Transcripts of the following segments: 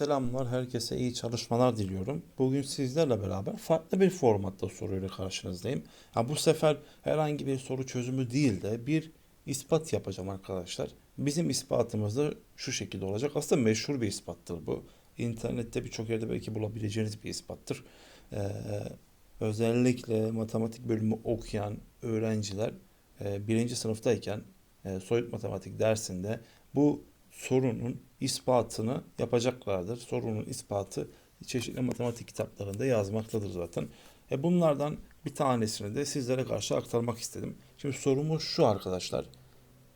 Selamlar, herkese iyi çalışmalar diliyorum. Bugün sizlerle beraber farklı bir formatta soruyla karşınızdayım. Ha, bu sefer herhangi bir soru çözümü değil de bir ispat yapacağım arkadaşlar. Bizim ispatımız da şu şekilde olacak. Aslında meşhur bir ispattır bu. İnternette birçok yerde belki bulabileceğiniz bir ispattır. Ee, özellikle matematik bölümü okuyan öğrenciler e, birinci sınıftayken e, soyut matematik dersinde bu sorunun ispatını yapacaklardır. Sorunun ispatı çeşitli matematik kitaplarında yazmaktadır zaten. E bunlardan bir tanesini de sizlere karşı aktarmak istedim. Şimdi sorumuz şu arkadaşlar.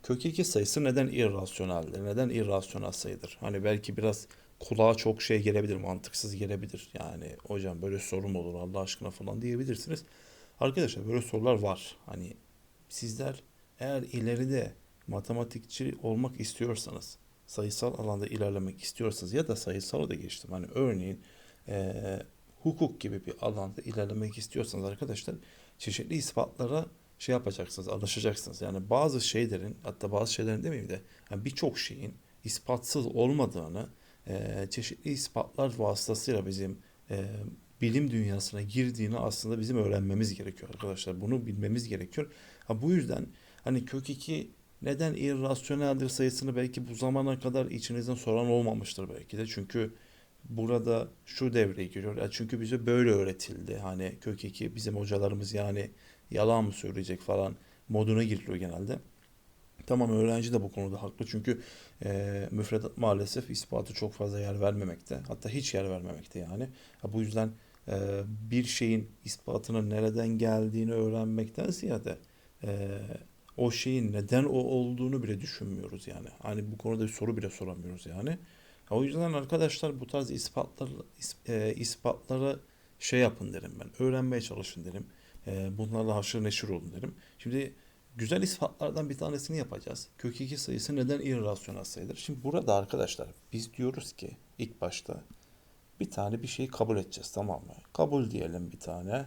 Kök 2 sayısı neden irrasyoneldir? Neden irrasyonel sayıdır? Hani belki biraz kulağa çok şey gelebilir, mantıksız gelebilir. Yani hocam böyle soru mu olur Allah aşkına falan diyebilirsiniz. Arkadaşlar böyle sorular var. Hani sizler eğer ileride matematikçi olmak istiyorsanız, sayısal alanda ilerlemek istiyorsanız ya da sayısalı da geçtim. Hani örneğin eee, hukuk gibi bir alanda ilerlemek istiyorsanız arkadaşlar çeşitli ispatlara şey yapacaksınız, alışacaksınız. Yani bazı şeylerin hatta bazı şeylerin demeyeyim de yani birçok şeyin ispatsız olmadığını eee, çeşitli ispatlar vasıtasıyla bizim eee, bilim dünyasına girdiğini aslında bizim öğrenmemiz gerekiyor arkadaşlar. Bunu bilmemiz gerekiyor. Ha, bu yüzden hani kök 2 neden irrasyoneldir sayısını belki bu zamana kadar içinizden soran olmamıştır belki de. Çünkü burada şu devreye giriyor. Ya çünkü bize böyle öğretildi. Hani kök 2 bizim hocalarımız yani yalan mı söyleyecek falan moduna giriliyor genelde. Tamam öğrenci de bu konuda haklı çünkü e, müfredat maalesef ispatı çok fazla yer vermemekte. Hatta hiç yer vermemekte yani. Ha, bu yüzden e, bir şeyin ispatının nereden geldiğini öğrenmekten ziyade e, o şeyin neden o olduğunu bile düşünmüyoruz yani. Hani bu konuda bir soru bile soramıyoruz yani. O yüzden arkadaşlar bu tarz ispatlar, is- e, ispatlara şey yapın derim ben. Öğrenmeye çalışın derim. E, bunlarla haşır neşir olun derim. Şimdi güzel ispatlardan bir tanesini yapacağız. Kök 2 sayısı neden irrasyonel sayıdır? Şimdi burada arkadaşlar biz diyoruz ki ilk başta bir tane bir şeyi kabul edeceğiz tamam mı? Kabul diyelim bir tane.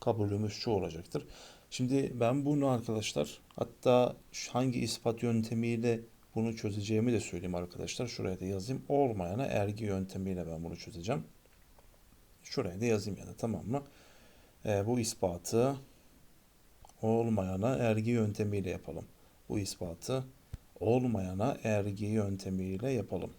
Kabulümüz şu olacaktır. Şimdi ben bunu arkadaşlar hatta hangi ispat yöntemiyle bunu çözeceğimi de söyleyeyim arkadaşlar. Şuraya da yazayım. Olmayana ergi yöntemiyle ben bunu çözeceğim. Şuraya da yazayım ya da tamam mı? Ee, bu ispatı olmayana ergi yöntemiyle yapalım. Bu ispatı olmayana ergi yöntemiyle yapalım.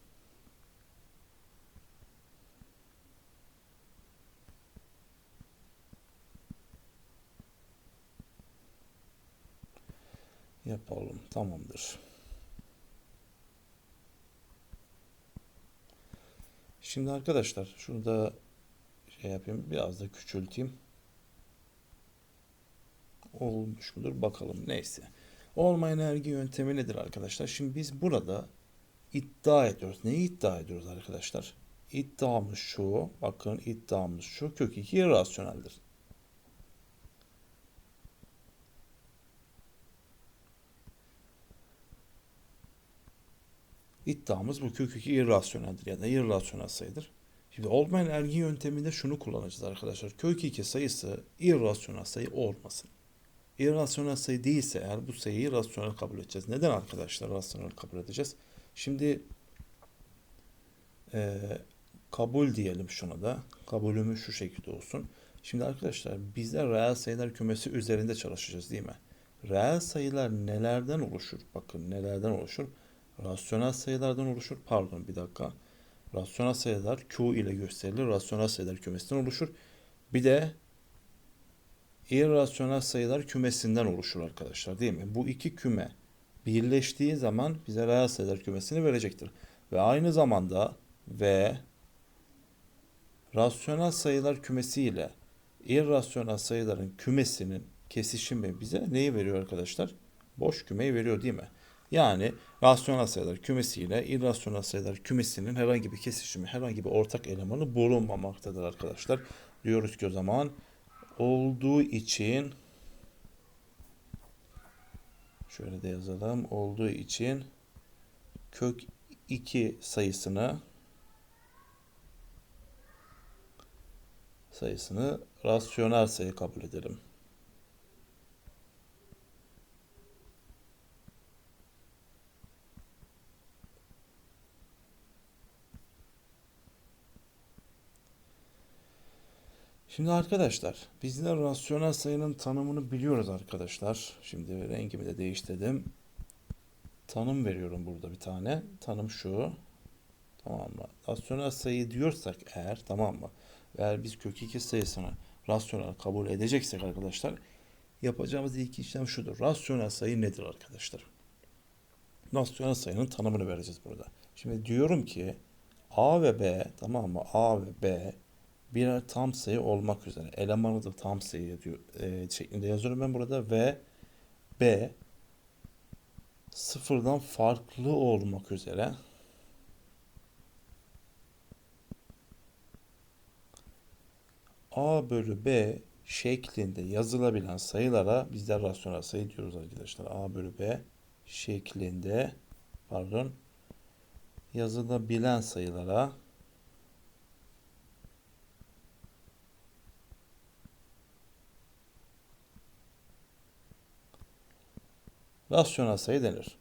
Yapalım. Tamamdır. Şimdi arkadaşlar şunu da şey yapayım. Biraz da küçülteyim. Olmuş mudur bakalım. Neyse. Olmayan ergi yöntemi nedir arkadaşlar? Şimdi biz burada iddia ediyoruz. Neyi iddia ediyoruz arkadaşlar? İddiamız şu. Bakın iddiamız şu. Kök 2 irrasyoneldir. İddiamız bu kök 2 irrasyoneldir ya da irrasyonel sayıdır. Şimdi olmayan ergi yönteminde şunu kullanacağız arkadaşlar. Kök 2 sayısı irrasyonel sayı olmasın. İrrasyonel sayı değilse eğer bu sayıyı rasyonel kabul edeceğiz. Neden arkadaşlar rasyonel kabul edeceğiz? Şimdi eee, kabul diyelim şuna da. Kabulümüz şu şekilde olsun. Şimdi arkadaşlar bizler reel sayılar kümesi üzerinde çalışacağız değil mi? Reel sayılar nelerden oluşur? Bakın nelerden oluşur? Rasyonel sayılardan oluşur. Pardon bir dakika. Rasyonel sayılar Q ile gösterilir. Rasyonel sayılar kümesinden oluşur. Bir de irrasyonel sayılar kümesinden oluşur arkadaşlar değil mi? Bu iki küme birleştiği zaman bize reel sayılar kümesini verecektir. Ve aynı zamanda ve rasyonel sayılar kümesi ile irrasyonel sayıların kümesinin kesişimi bize neyi veriyor arkadaşlar? Boş kümeyi veriyor değil mi? Yani rasyonel sayılar kümesi ile irrasyonel sayılar kümesinin herhangi bir kesişimi, herhangi bir ortak elemanı bulunmamaktadır arkadaşlar. Diyoruz ki o zaman olduğu için şöyle de yazalım. Olduğu için kök 2 sayısını sayısını rasyonel sayı kabul edelim. Şimdi arkadaşlar bizler rasyonel sayının tanımını biliyoruz arkadaşlar. Şimdi rengimi de değiştirdim. Tanım veriyorum burada bir tane. Tanım şu. Tamam mı? Rasyonel sayı diyorsak eğer tamam mı? Eğer biz kök 2 sayısını rasyonel kabul edeceksek arkadaşlar yapacağımız ilk işlem şudur. Rasyonel sayı nedir arkadaşlar? Rasyonel sayının tanımını vereceğiz burada. Şimdi diyorum ki A ve B tamam mı? A ve B birer tam sayı olmak üzere. Elemanı da tam sayı diyor, e, şeklinde yazıyorum ben burada ve B sıfırdan farklı olmak üzere A bölü B şeklinde yazılabilen sayılara bizler rasyonel sayı diyoruz arkadaşlar. A bölü B şeklinde pardon yazılabilen sayılara rasyonel sayı denir.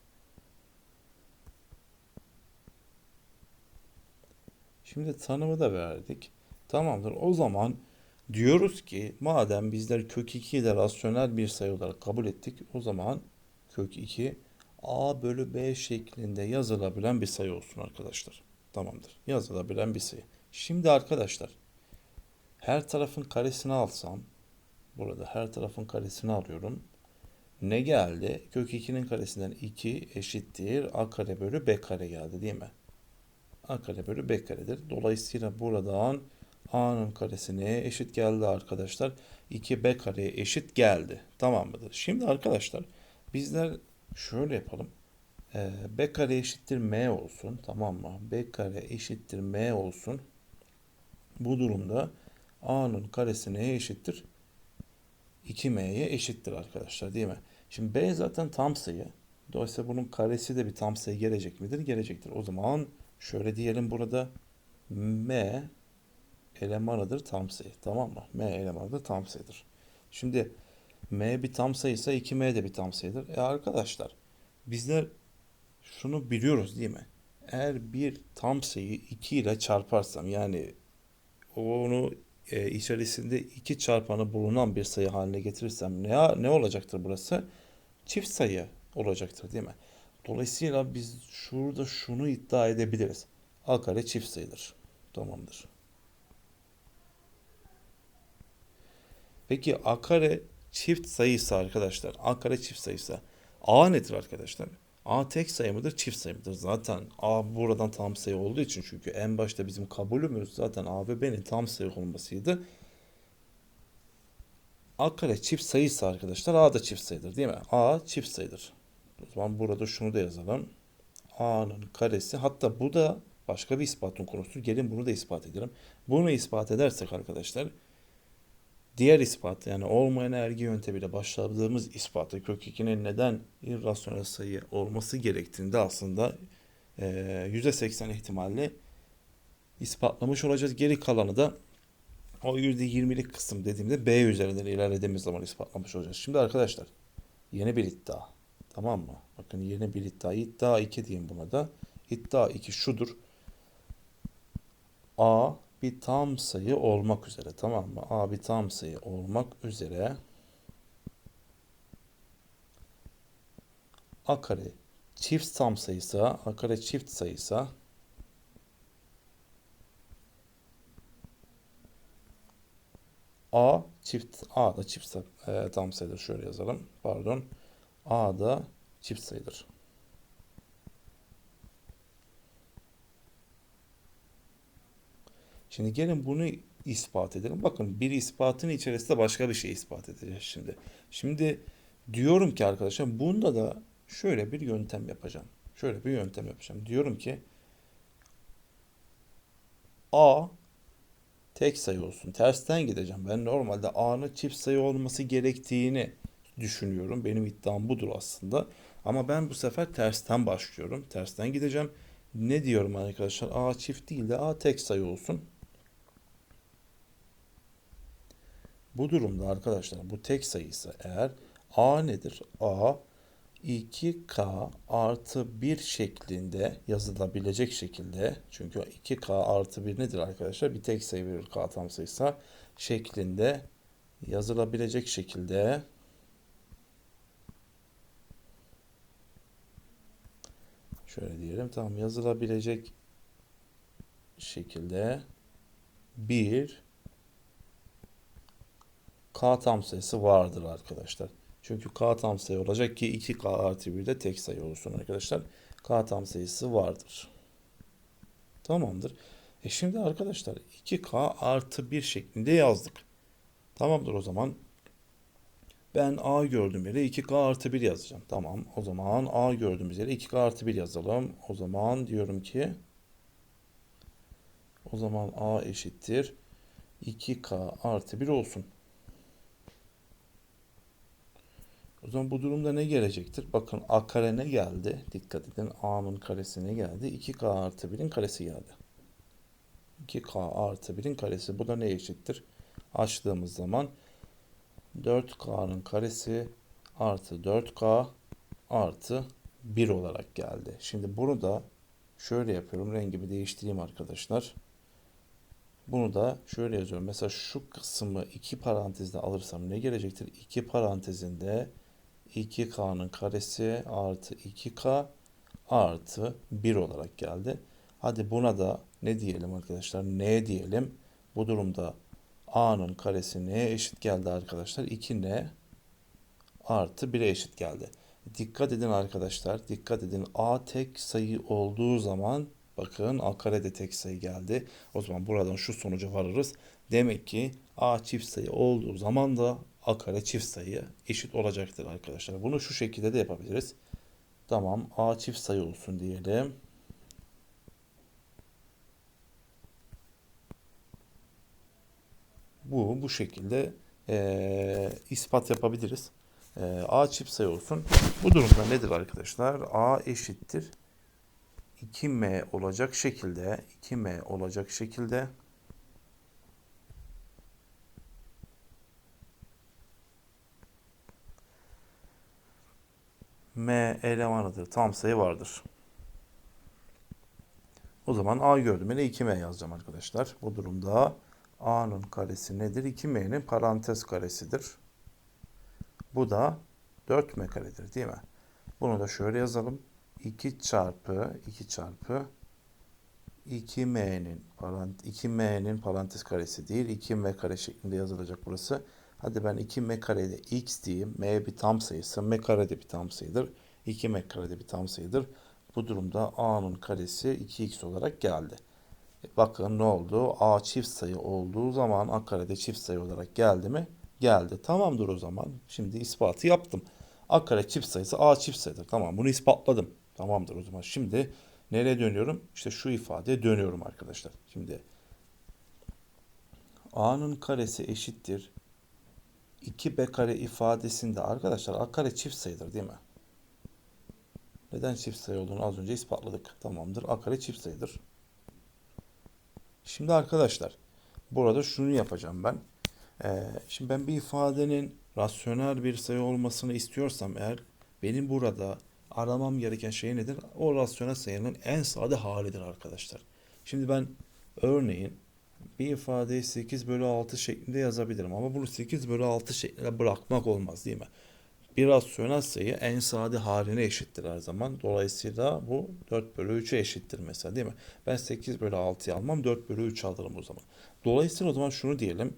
Şimdi tanımı da verdik. Tamamdır. O zaman diyoruz ki madem bizler kök 2'yi de rasyonel bir sayı olarak kabul ettik. O zaman kök 2 a bölü b şeklinde yazılabilen bir sayı olsun arkadaşlar. Tamamdır. Yazılabilen bir sayı. Şimdi arkadaşlar her tarafın karesini alsam burada her tarafın karesini alıyorum. Ne geldi? Kök 2'nin karesinden 2 eşittir a kare bölü b kare geldi değil mi? a kare bölü b karedir. Dolayısıyla buradan a'nın karesine eşit geldi arkadaşlar. 2b kareye eşit geldi. Tamam mıdır? Şimdi arkadaşlar bizler şöyle yapalım. Ee, b kare eşittir m olsun. Tamam mı? b kare eşittir m olsun. Bu durumda a'nın karesine eşittir 2m'ye eşittir arkadaşlar değil mi? Şimdi b zaten tam sayı. Dolayısıyla bunun karesi de bir tam sayı gelecek midir? Gelecektir. O zaman şöyle diyelim burada m elemanıdır tam sayı. Tamam mı? m elemanıdır tam sayıdır. Şimdi m bir tam sayıysa 2m de bir tam sayıdır. E arkadaşlar bizler şunu biliyoruz değil mi? Eğer bir tam sayıyı 2 ile çarparsam yani onu e, içerisinde iki çarpanı bulunan bir sayı haline getirirsem ne, ne olacaktır burası? Çift sayı olacaktır değil mi? Dolayısıyla biz şurada şunu iddia edebiliriz. A kare çift sayıdır. Tamamdır. Peki A kare çift sayıysa arkadaşlar, A kare çift sayıysa A nedir arkadaşlar? A tek sayı mıdır, çift sayı mıdır? Zaten A buradan tam sayı olduğu için çünkü en başta bizim kabulümüz zaten A ve B'nin tam sayı olmasıydı. A kare çift sayıysa arkadaşlar A da çift sayıdır değil mi? A çift sayıdır. O zaman burada şunu da yazalım. A'nın karesi hatta bu da başka bir ispatın konusu. Gelin bunu da ispat edelim. Bunu ispat edersek arkadaşlar diğer ispat yani olmayan ergi yöntemiyle başladığımız ispatı kök 2'nin neden irrasyonel sayı olması gerektiğinde aslında e, %80 ihtimalle ispatlamış olacağız. Geri kalanı da o %20'lik kısım dediğimde B üzerinden ilerlediğimiz zaman ispatlamış olacağız. Şimdi arkadaşlar yeni bir iddia. Tamam mı? Bakın yeni bir iddia. İddia 2 diyeyim buna da. İddia 2 şudur. A bir tam sayı olmak üzere. Tamam mı? A bir tam sayı olmak üzere. A kare çift tam sayısa, A kare çift sayısa A çift A da çift e, tam sayıdır. Şöyle yazalım. Pardon. A da çift sayıdır. Şimdi gelin bunu ispat edelim. Bakın bir ispatın içerisinde başka bir şey ispat edeceğiz şimdi. Şimdi diyorum ki arkadaşlar bunda da şöyle bir yöntem yapacağım. Şöyle bir yöntem yapacağım. Diyorum ki A tek sayı olsun. Tersten gideceğim. Ben normalde A'nın çift sayı olması gerektiğini düşünüyorum. Benim iddiam budur aslında. Ama ben bu sefer tersten başlıyorum. Tersten gideceğim. Ne diyorum arkadaşlar? A çift değil de A tek sayı olsun. Bu durumda arkadaşlar bu tek sayıysa eğer A nedir? A 2k artı 1 şeklinde yazılabilecek şekilde çünkü 2k artı 1 nedir arkadaşlar? Bir tek sayı bir k tam sayısa şeklinde yazılabilecek şekilde şöyle diyelim tamam yazılabilecek şekilde bir k tam sayısı vardır arkadaşlar. Çünkü k tam sayı olacak ki 2k artı 1 de tek sayı olsun arkadaşlar. k tam sayısı vardır. Tamamdır. E şimdi arkadaşlar 2k artı 1 şeklinde yazdık. Tamamdır o zaman. Ben a gördüğüm yere 2k artı 1 yazacağım. Tamam o zaman a gördüğümüz yere 2k artı 1 yazalım. O zaman diyorum ki o zaman a eşittir 2k artı 1 olsun. O zaman bu durumda ne gelecektir? Bakın a kare ne geldi? Dikkat edin a'nın karesi ne geldi? 2k artı 1'in karesi geldi. 2k artı 1'in karesi. Bu da ne eşittir? Açtığımız zaman 4k'nın karesi artı 4k artı 1 olarak geldi. Şimdi bunu da şöyle yapıyorum. Rengimi değiştireyim arkadaşlar. Bunu da şöyle yazıyorum. Mesela şu kısmı iki parantezde alırsam ne gelecektir? İki parantezinde 2k'nın karesi artı 2k artı 1 olarak geldi. Hadi buna da ne diyelim arkadaşlar? N diyelim. Bu durumda a'nın karesi n'ye eşit geldi arkadaşlar. 2n artı 1'e eşit geldi. Dikkat edin arkadaşlar. Dikkat edin. a tek sayı olduğu zaman bakın a kare de tek sayı geldi. O zaman buradan şu sonuca varırız. Demek ki a çift sayı olduğu zaman da a kare çift sayı eşit olacaktır arkadaşlar. Bunu şu şekilde de yapabiliriz. Tamam a çift sayı olsun diyelim. Bu bu şekilde e, ispat yapabiliriz. E, a çift sayı olsun. Bu durumda nedir arkadaşlar? a eşittir 2m olacak şekilde 2m olacak şekilde m elemanıdır. Tam sayı vardır. O zaman a gördüm. Yine 2m yazacağım arkadaşlar. Bu durumda a'nın karesi nedir? 2m'nin parantez karesidir. Bu da 4m karedir değil mi? Bunu da şöyle yazalım. 2 çarpı 2 çarpı 2m'nin parant 2m'nin parantez karesi değil 2m kare şeklinde yazılacak burası. Hadi ben 2m karede x diyeyim. m bir tam sayısı. m kare de bir tam sayıdır. 2m kare de bir tam sayıdır. Bu durumda a'nın karesi 2x olarak geldi. E bakın ne oldu? a çift sayı olduğu zaman a karede çift sayı olarak geldi mi? Geldi. Tamamdır o zaman. Şimdi ispatı yaptım. A kare çift sayısı A çift sayıdır. Tamam bunu ispatladım. Tamamdır o zaman. Şimdi nereye dönüyorum? İşte şu ifadeye dönüyorum arkadaşlar. Şimdi A'nın karesi eşittir. 2B kare ifadesinde arkadaşlar A kare çift sayıdır değil mi? Neden çift sayı olduğunu az önce ispatladık. Tamamdır. A kare çift sayıdır. Şimdi arkadaşlar burada şunu yapacağım ben. Ee, şimdi ben bir ifadenin rasyonel bir sayı olmasını istiyorsam eğer benim burada aramam gereken şey nedir? O rasyonel sayının en sade halidir arkadaşlar. Şimdi ben örneğin bir ifadeyi 8 bölü 6 şeklinde yazabilirim ama bunu 8 bölü 6 şeklinde bırakmak olmaz değil mi? Bir rasyonel sayı en sade haline eşittir her zaman. Dolayısıyla bu 4 bölü 3'e eşittir mesela değil mi? Ben 8 bölü 6'yı almam 4 bölü 3 alırım o zaman. Dolayısıyla o zaman şunu diyelim.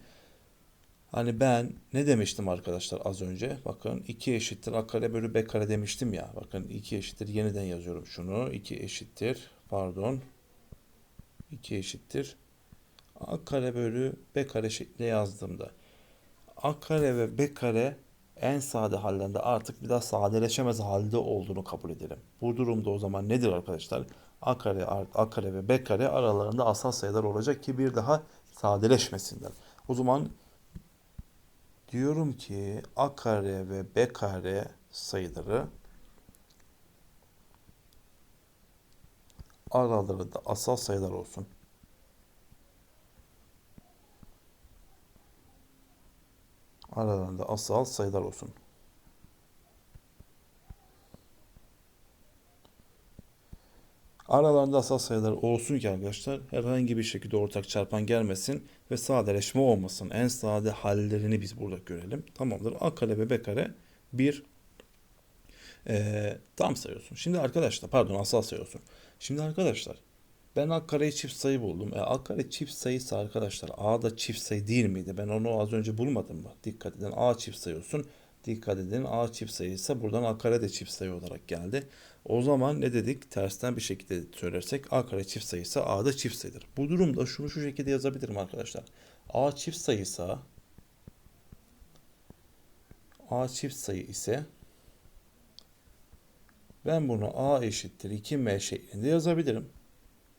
Hani ben ne demiştim arkadaşlar az önce? Bakın 2 eşittir a kare bölü b kare demiştim ya. Bakın 2 eşittir yeniden yazıyorum şunu. 2 eşittir pardon. 2 eşittir a kare bölü b kare şeklinde yazdığımda a kare ve b kare en sade hallerinde artık bir daha sadeleşemez halde olduğunu kabul edelim. Bu durumda o zaman nedir arkadaşlar? A kare, A kare ve B kare aralarında asal sayılar olacak ki bir daha sadeleşmesinler. O zaman diyorum ki A kare ve B kare sayıları aralarında asal sayılar olsun. aralarında asal sayılar olsun. Aralarında asal sayılar olsun ki arkadaşlar herhangi bir şekilde ortak çarpan gelmesin ve sadeleşme olmasın. En sade hallerini biz burada görelim. Tamamdır. A kare ve B kare 1 ee, tam sayıyorsun. Şimdi arkadaşlar pardon asal sayıyorsun. Şimdi arkadaşlar ben A kareyi çift sayı buldum. E, A kare çift sayısı arkadaşlar A da çift sayı değil miydi? Ben onu az önce bulmadım mı? Dikkat edin A çift sayı olsun. Dikkat edin A çift sayı ise buradan A kare de çift sayı olarak geldi. O zaman ne dedik? Tersten bir şekilde söylersek A kare çift sayısı A da çift sayıdır. Bu durumda şunu şu şekilde yazabilirim arkadaşlar. A çift sayısı A çift sayı ise ben bunu A eşittir 2M şeklinde yazabilirim.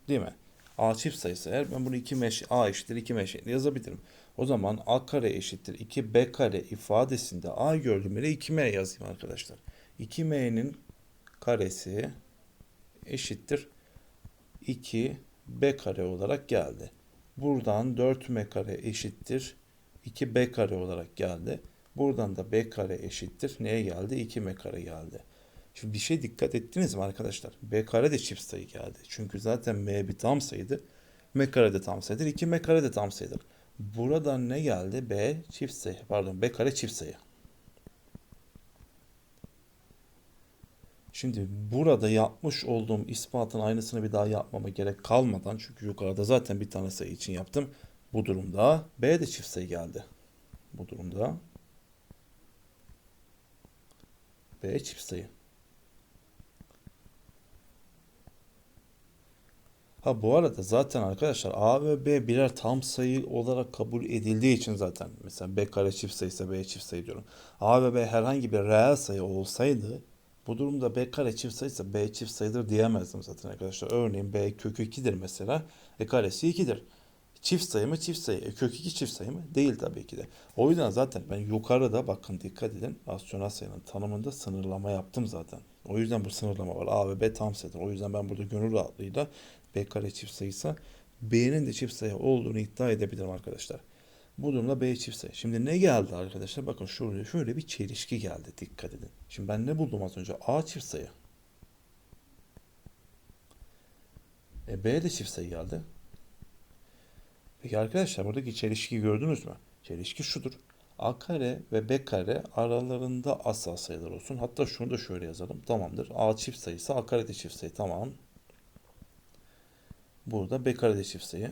Değil mi? A çift sayısı eğer ben bunu 2M A eşittir 2M şeklinde yazabilirim. O zaman A kare eşittir 2B kare ifadesinde A gördüğüm yere 2M yazayım arkadaşlar. 2M'nin karesi eşittir 2B kare olarak geldi. Buradan 4M kare eşittir 2B kare olarak geldi. Buradan da B kare eşittir neye geldi? 2M kare geldi. Şimdi bir şey dikkat ettiniz mi arkadaşlar? B kare de çift sayı geldi. Çünkü zaten M bir tam sayıdır. M kare de tam sayıdır. 2 M kare de tam sayıdır. Buradan ne geldi? B çift sayı. Pardon B kare çift sayı. Şimdi burada yapmış olduğum ispatın aynısını bir daha yapmama gerek kalmadan çünkü yukarıda zaten bir tane sayı için yaptım. Bu durumda B de çift sayı geldi. Bu durumda B çift sayı. Ha bu arada zaten arkadaşlar A ve B birer tam sayı olarak kabul edildiği için zaten mesela B kare çift sayısı B çift sayı diyorum. A ve B herhangi bir reel sayı olsaydı bu durumda B kare çift sayısı B çift sayıdır diyemezdim zaten arkadaşlar. Örneğin B kök 2'dir mesela. E karesi 2'dir. Çift sayı mı çift sayı. E kök 2 çift sayı mı? Değil tabii ki de. O yüzden zaten ben yukarıda bakın dikkat edin. Rasyonel sayının tanımında sınırlama yaptım zaten. O yüzden bu sınırlama var. A ve B tam sayıdır. O yüzden ben burada gönül rahatlığıyla B kare çift sayıysa B'nin de çift sayı olduğunu iddia edebilirim arkadaşlar. Bu durumda B çift sayı. Şimdi ne geldi arkadaşlar? Bakın şöyle, şöyle bir çelişki geldi. Dikkat edin. Şimdi ben ne buldum az önce? A çift sayı. E, B de çift sayı geldi. Peki arkadaşlar buradaki çelişkiyi gördünüz mü? Çelişki şudur. A kare ve B kare aralarında asal sayılar olsun. Hatta şunu da şöyle yazalım. Tamamdır. A çift sayısı A kare de çift sayı. Tamam. Burada B kare de çift sayı.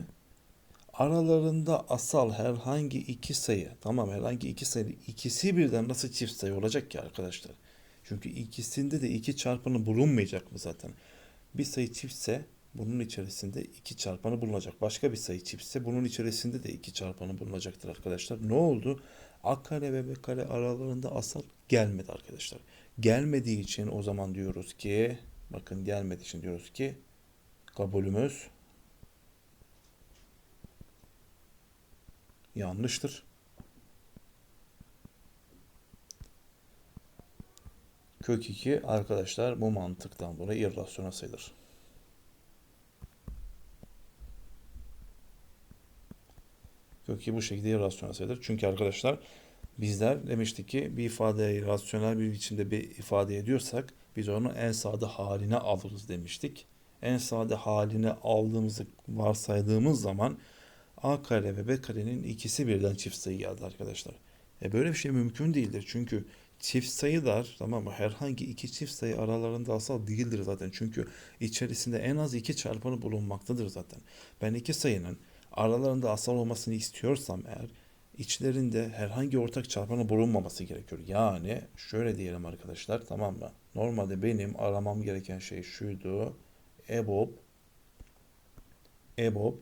Aralarında asal herhangi iki sayı. Tamam herhangi iki sayı. ikisi birden nasıl çift sayı olacak ki arkadaşlar? Çünkü ikisinde de iki çarpanı bulunmayacak mı zaten? Bir sayı çiftse bunun içerisinde iki çarpanı bulunacak. Başka bir sayı çiftse bunun içerisinde de iki çarpanı bulunacaktır arkadaşlar. Ne oldu? A kare ve B kare aralarında asal gelmedi arkadaşlar. Gelmediği için o zaman diyoruz ki bakın gelmediği için diyoruz ki kabulümüz yanlıştır. Kök 2 arkadaşlar bu mantıktan dolayı irrasyonel sayıdır. Kök 2 bu şekilde irrasyonel sayıdır. Çünkü arkadaşlar bizler demiştik ki bir ifadeyi rasyonel bir biçimde bir ifade ediyorsak biz onu en sade haline alırız demiştik. En sade haline aldığımızı varsaydığımız zaman A kare ve B karenin ikisi birden çift sayı geldi arkadaşlar. E böyle bir şey mümkün değildir. Çünkü çift sayılar tamam mı? Herhangi iki çift sayı aralarında asal değildir zaten. Çünkü içerisinde en az iki çarpanı bulunmaktadır zaten. Ben iki sayının aralarında asal olmasını istiyorsam eğer içlerinde herhangi ortak çarpanı bulunmaması gerekiyor. Yani şöyle diyelim arkadaşlar tamam mı? Normalde benim aramam gereken şey şuydu. EBOB EBOB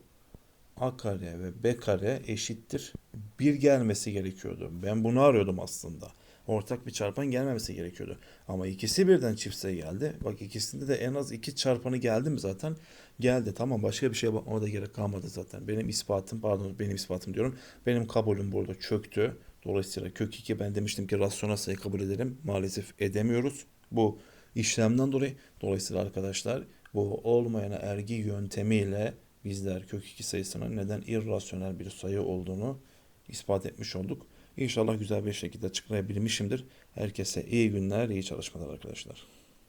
A kare ve B kare eşittir. Bir gelmesi gerekiyordu. Ben bunu arıyordum aslında. Ortak bir çarpan gelmemesi gerekiyordu. Ama ikisi birden çift sayı geldi. Bak ikisinde de en az iki çarpanı geldi mi zaten? Geldi. Tamam başka bir şeye bakmama da gerek kalmadı zaten. Benim ispatım pardon benim ispatım diyorum. Benim kabulüm burada çöktü. Dolayısıyla kök 2 ben demiştim ki rasyonel sayı kabul edelim. Maalesef edemiyoruz. Bu işlemden dolayı. Dolayısıyla arkadaşlar bu olmayana ergi yöntemiyle bizler kök 2 sayısının neden irrasyonel bir sayı olduğunu ispat etmiş olduk. İnşallah güzel bir şekilde açıklayabilmişimdir. Herkese iyi günler, iyi çalışmalar arkadaşlar.